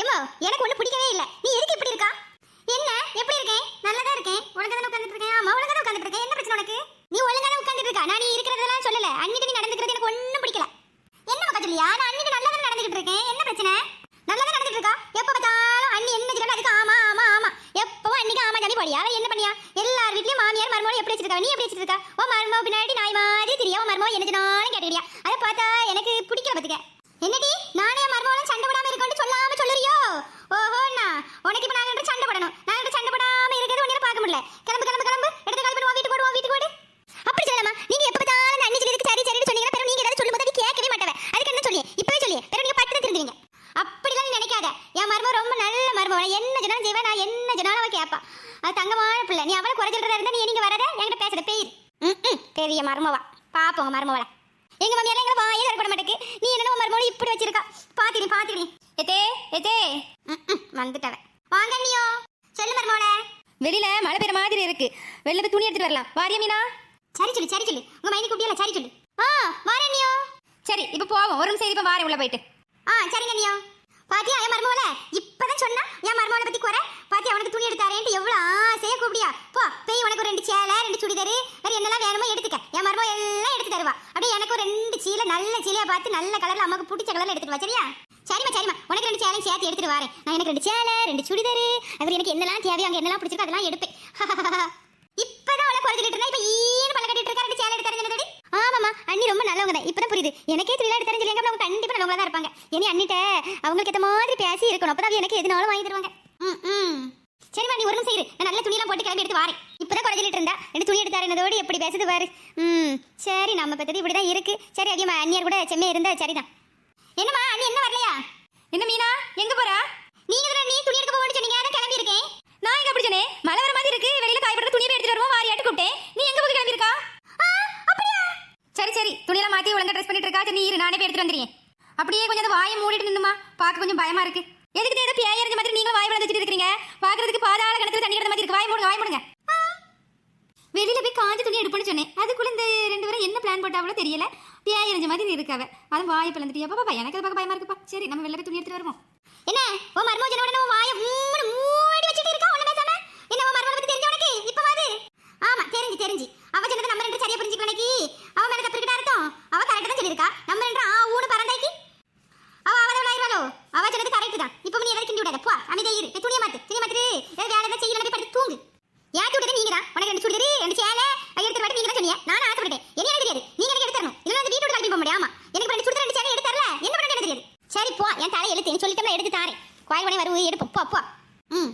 ஏமா எனக்கு ஒண்ணு பிடிக்கவே இல்ல. நீ எதுக்கு இப்படி இருக்கா? என்ன? எப்படி இருக்கேன்? நல்லா தான் இருக்கேன். உனக்கு தான் உட்கார்ந்துட்டு இருக்கேன்? ஆமா உனக்கு தான் உட்கார்ந்துட்டு இருக்கேன்? என்ன பிரச்சனை உனக்கு? நீ ஒழுங்கா தான் உட்கார்ந்துட்டு இருக்கா? நான் நீ இருக்கிறதெல்லாம் சொல்லல. அன்னிட்டு நீ நடந்துக்கிறது எனக்கு ஒண்ணும் பிடிக்கல. என்ன மக்கா சொல்லியா நான் அன்னிட்டு நல்லா தான் நடந்துகிட்டு இருக்கேன்? என்ன பிரச்சனை? நல்லா தான் நடந்துட்டு இருக்கா? எப்ப பார்த்தாலும் அண்ணி என்ன சொல்றாலும் அதுக்கு ஆமா ஆமா ஆமா. எப்பவும் அன்னிக்கு ஆமா ஜாமி போடியா? அவ என்ன பண்ணியா? எல்லார் வீட்லயும் மாமியார் மருமகளும் எப்படி வச்சிருக்கா? நீ எப்படி வச்சிருக்கா? ஓ மருமக பின்னாடி நாய் மாதிரி தெரியா? மருமக என்ன சொன்னாலும் கேட்டுக்கிறியா? அதை பார்த்தா எனக்கு பிடிக்கல பாத்துக்க. என்னடி? நானே மருமகளும் சண்டை போடாம இருக்கோம்னு சொல்லாம சொல்லுறியோ ஓஹோண்ணா உனக்கு இப்ப நாங்க ரெண்டு சண்டை போடணும் நாங்க ரெண்டு சண்டை போடாம இருக்கிறது ஒண்ணு பார்க்க முடியல கிளம்பு கிளம்பு கிளம்பு எடுத்து கால் பண்ணி உன் வீட்டுக்கு ஓடு உன் வீட்டுக்கு ஓடு அப்படி சொல்லலாமா நீங்க எப்ப பார்த்தாலும் அந்த அண்ணி சொல்லியதுக்கு சரி சரின்னு சொன்னீங்கன்னா பிறகு நீங்க ஏதாவது சொல்லும்போது அது கேட்கவே மாட்டேன் அதுக்கு என்ன சொல்லி இப்பவே சொல்லி பிறகு நீங்க பட்டு திருந்துவீங்க அப்படிலாம் நீ நினைக்காத என் மருமக ரொம்ப நல்ல மருமக சொன்னாலும் செய்வேன் நான் என்ன சொன்னாலும் அவ கேட்பா அது தங்கமான பிள்ளை. நீ அவளை குறை சொல்றதா இருந்தா நீ நீங்க வரத என்கிட்ட பேசுற பேர் ம் பெரிய மருமவா. பாப்போங்க மருமவளை. எங்க மம்மியால எங்க வாயே திறப்பட மாட்டேக்கு. நீ என்னடா உன் மருமகளை இப்படி வச்சிருக்கா. பாத்திரி பாத்திரி எதே எதே வந்துட்டவ. வாங்க நீயோ சொல்லு மருமவளை. வெளியில மழை பெய்யுற மாதிரி இருக்கு. வெளில போய் துணி எடுத்துட்டு வரலாம். வாரியா மீனா? சரி சொல்லு சரி சொல்லு. உங்க மைனி குட்டியல சரி சொல்லு. ஆ வாரேன் நீயோ சரி இப்போ போவோம். ஒரு நிமிஷம் இப்போ வாரேன் உள்ள போயிட்டு. ஆ சரிங்க நீயோ பாத்தியா என் மருமவள? இப்பதான் சொன்னா என் மருமவளை பத்தி குறை பாத்தியா அவனுக்கு துணி எடுத்தாரேன்ட்டு எவ்வளவு ஆசையா கூப்பிடியா போ போய் உனக்கு ஒரு ரெண்டு சேலை ரெண்டு சுடிதாரு வேற என்னெல்லாம் வேணுமோ எடுத்துக்க. என் மருமக எல்லாம் எடுத்து தருவா. அப்படியே எனக்கு ஒரு ரெண்டு சீலை நல்ல சீலையா பார்த்து நல்ல கலர்ல அம்மாக்கு பிடிச்ச கலர்ல எடுத்துட்டு வா சரியா? சரிம்மா சரிம்மா. உனக்கு ரெண்டு சேலையும் சேர்த்து எடுத்துட்டு வரேன். நான் எனக்கு ரெண்டு சேலை ரெண்டு சுடிதாரு. அப்புறம் எனக்கு என்னெல்லாம் தேவையோ அங்க என்னெல்லாம் பிடிச்சிருக்கோ அதெல்லாம் எடுப்பேன். இப்பதான் அவளை குறைஞ்சிட்டு இருந்தா இப்ப ஈன்னு பல்ல கட்டிட்டு இருக்கா ரெண்டு சேலை எடுத்து தரேன் ஆமாமா அண்ணி ரொம்ப நல்லவங்க தான். இப்பதான் புரியுது. எனக்கே தெரியல எடுத்து சொல்லி அவங்க கண்டிப்பா நல்லவங்களா தான் இருப்பாங்க. இனி அண்ணிட்ட அவங்களுக்கு ஏத்த மாதிரி பேசி இருக்கணும். அப்பதான் எனக்கு எதுனாலும் வாங்கி தருவாங்க. சரிம்மா நீ ஒரு நிமிஷம் இரு. நான் நல்ல துணியெல்லாம் போட்டு கிளம்பி எடுத்து வரேன். இப்பதான் குறைஞ்சிட்டு இருந்தா. ரெண்டு துணி எடுத்து தரேனதோடு எப்படி பேசுது பாரு. ம் சரி நம்ம பத்தது இப்படிதான் இருக்கு. சரி அதிகமா அண்ணியார் கூட செம்மையா இருந்தா சரிதான். என்னம்மா அண்ணி என்ன வரலையா? என்ன மீனா? எங்க போறா? நீங்க தானே நீ துணி எடுக்க போகணும்னு சொன்னீங்க அதான் கிளம்பி இருக்கேன். நான் எங்க அப்படி சொன்னேன்? மழை வர மாதிரி இருக்கு. வெளியில காயப்படுற துணியை எடுத்துட்டு வருவோம். வாரியாட்டு கூப்பிட்டேன். நீ எங்க போய் கிளம்பி இருக்கா சரி சரி. துணியெல்லாம் மாத்தி ஒழுங்கா ட்ரெஸ் பண்ணிட்டு இருக்கா? சரி நீ இரு. நானே போய் எடுத்துட்டு வந்துறேன் அப்படியே கொஞ்சம் வாயை மூடிட்டு நின்னுமா? பார்க்க கொஞ்சம் பயமா இருக்கு. எதுக்கு ஏதோ பேய் எறிஞ்ச மாதிரி நீங்களும் வாய் வளர்ந்து வச்சுட்டு இருக்கீங்க பாக்குறதுக்கு பாதாள கிணத்துல தண்ணி கிடந்த மாதிரி இருக்கு வாய் மூடுங்க வாய் மூடுங்க வெளியில போய் எடுப்பேன்னு சொன்னேன். அதுக்குள்ள இந்த ரெண்டு பேரும் என்ன பிளான் போட்டாவளோ தெரியல. பேய் எரிஞ்ச மாதிரி இருக்காவ. அதுவும் வாய் பிளந்துட்டு பாப்பா எனக்கு அது பார்க்க பயமா இருக்குப்பா. சரி நம்ம வெளில போய் துணி எடுத்துட்டு வருவோம். என்ன? ஓ மர்மோஜன உடனே உன் வாயை மூடி மூடி வச்சிட்டு இருக்கா? ஒண்ணுமே பேசாம என்ன ஓ மர்மோஜன பத்தி தெரிஞ்ச உனக்கு? இப்ப வாது. ஆமா தெரிஞ்சு தெரிஞ்சு. அவ சொன்னது நம்ம ரெண்டு சரியா புரிஞ்சுக்க உனக்கு அவ மேல தப்பு இருக்கா அர்த்தம். அவ கரெக்டா தான் சொல்லிருக்கா நம்ம ரெண்டு ஆ ஊனு பறந்தாக்கி அவ அவள விளையாடுவாளோ அவ சொன்னது கரெக்ட் தான். இப்போ நீ எதை கிண்டி விடாத. போ அமைதியா இரு. துணியை மாத்து. துணியை மாத்து ஏதாவது வேலை ஏதாவது செய்யல போய் படுத்து தூங்கு ஏன் விட்டது நீங்க தான் உனக்கு ரெண்டு சுடிதாரு ரெண்டு சேலை அது எடுத்து வாட்டி நீங்க தான் சொன்னீங்க நான் ஆசைப்பட்டேன் என்ன எனக்கு தெரியாது நீங்க எனக்கு எடுத்து தரணும் இல்ல அந்த வீட்டோட கல்வி போக முடியும் ஆமா எனக்கு ரெண்டு சுடிதார் ரெண்டு சேலை எடுத்து தரல என்ன பண்ண எனக்கு தெரியாது சரி போ. என் தலை எழுத்து நீ சொல்லிட்டோம்ல எடுத்து தாரேன். கோயில் உடனே வருவு எடுப்போம் போ போ. ம்.